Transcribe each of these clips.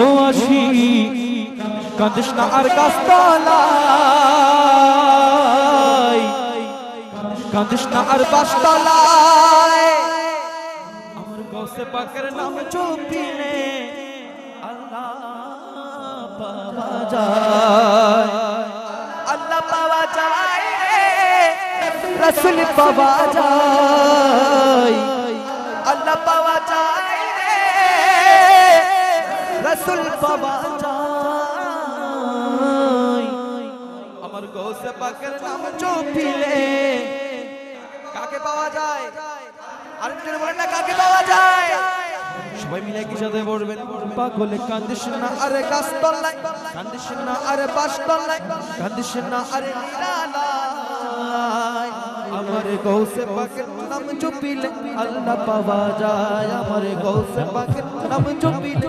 ও আসি, কান্দিস না আর গাছতলায়। কান্দিস না আমার গৌসে পাকের নাম চুপিলে আল্লাহ পাওয়া যায়। আল্লাহ পাওয়া যায়। রসুল পাওয়া যায়। রসুল পাওয়া যায় আমার গৌসে পাকের নাম চুপিলে। কাকে পাওয়া যায়? আর বলেন না, কাকে পাওয়া যায়? সবাই মিলে কি সাথে বলবেন, পাগলে কান্দিস না, আরে গাছতলায়। কান্দিস না, আরে বাসতলায়। কান্দিস না, আরে নিরালায়। আমার গৌসে পাকের নাম চুপিলে, আল্লাহ পাওয়া যায়। আমার গৌসে পাকের নাম চুপিলে।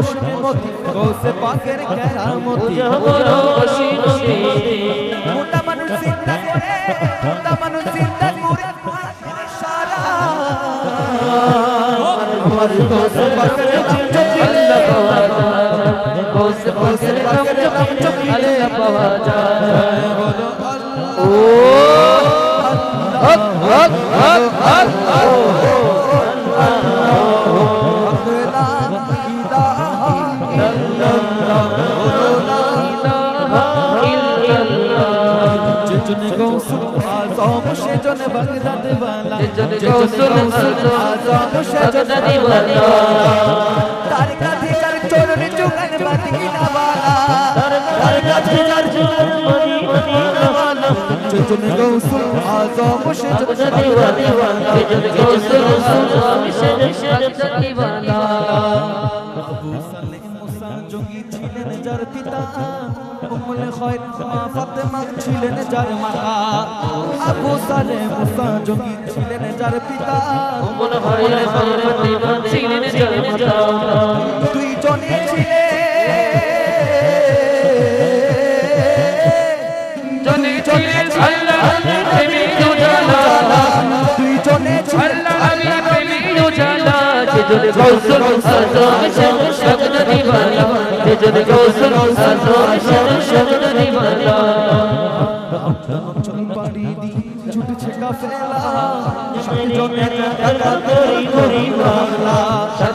জবর ওসমতি গৌসে পাকের কেরামতি। বড় অসীমতি মোটা মানুষ চিন্তা করে মোটা মানুষ চিন্তা করে। সারা আমার গৌসে পাকের আল্লাহ পাওয়া যায় নাম জপিলে আল্লাহ। পাওয়া যায় ও হক হক হক হক আজম যার পিতা উম্মুল খয়র মা ফাতেমা ছিলেন যার মাতা। আবু সালেহ মুসা জঙ্গি ছিলেন যার পিতা। উম্মুল খয়র মা ফাতেমা ছিলেন যার মাতা। দুই জনে ছিলেন দুই জনে আল্লাহ প্রেমী জালা দুই জনে ছিলেন চল পাড়ি দি ছুটছে কাফেলা সাত জনে করি করি বাংলা যার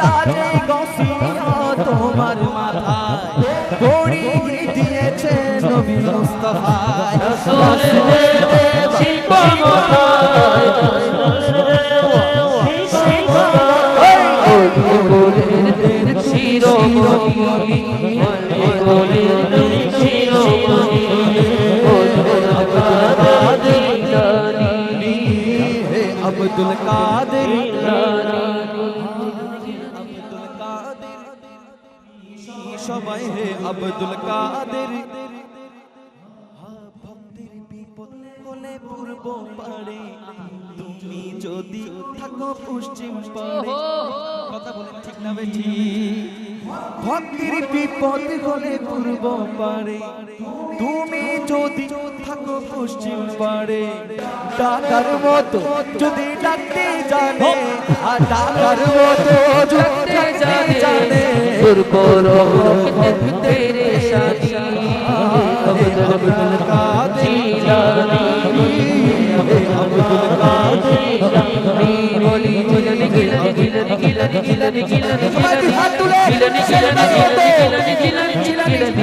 তাজে গসিয়া তোমার মাথায়। গড়িয়ে দিয়েছে নবী মুস্তাফায়। শিরোমণি শিরোমণি আব্দুল কাদের। আব্দুল কাদের। ভক্তির বিপদ হলে পূর্ব পারে তুমি যদি থাকো পশ্চিম পারে কথা বলেন ঠিক না বেঠি ভক্তির বিপদ হলে পূর্ব পারে তুমি যদি পশ্চিম পাড়ে ডাকার মতো যদি ডাকতে জানে আর ডাকার মতো যদি ডাকতে ডাকতে জানে জানে दूर करो तेरे शादी अब्दुल कादिर जिलानी अब्दुल कादिर बोली जिलानी जिलानी जिलानी जिलानी जिलानी जिलानी সবাই হাত তুলে जिलानी जिलानी जिलानी जिलानी जिलानी जिलानी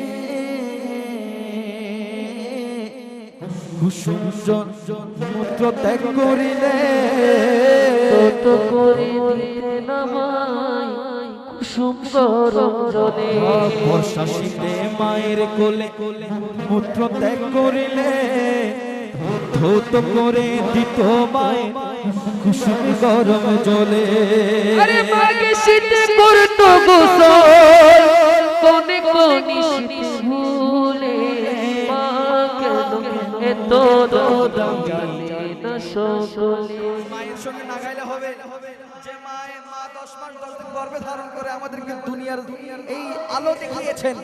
মূত্র ত্যাগ করিলে তত করে কুসুম বর্ষা শীতে মায়ের কোলে কোলে মূত্র ত্যাগ করিলে ধৌত করে দিত মায়ে কুসুম গরম জলে আরে শীতে করতো গোসল। সকলে মায়ের সঙ্গে না গাইলে হবে। যে মায়ে মা দশ মাস দশ দিন গর্ভে ধারণ করে আমাদেরকে দুনিয়ার এই আলো দেখিয়েছেন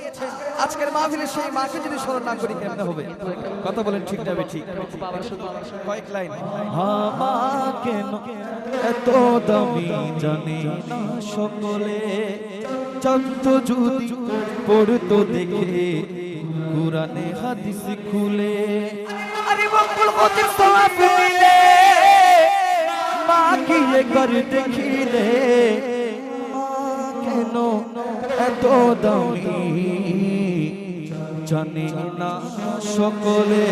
আজকের মাহফিলে সেই মাকে যদি স্মরণ না করি কেমনে হবে? কথা বলেন ঠিক যাবে ঠিক কয়েক লাইন। মা কেন এত দামি জানে না সকলে? চন্ত যদি পড়তো দেখে কোরআনে হাদিস খুলে। আরে বকুল কতির সওয়াব মিলে মা কি একবার দেখিলে? কেন এত দামি? জানি না সকলে।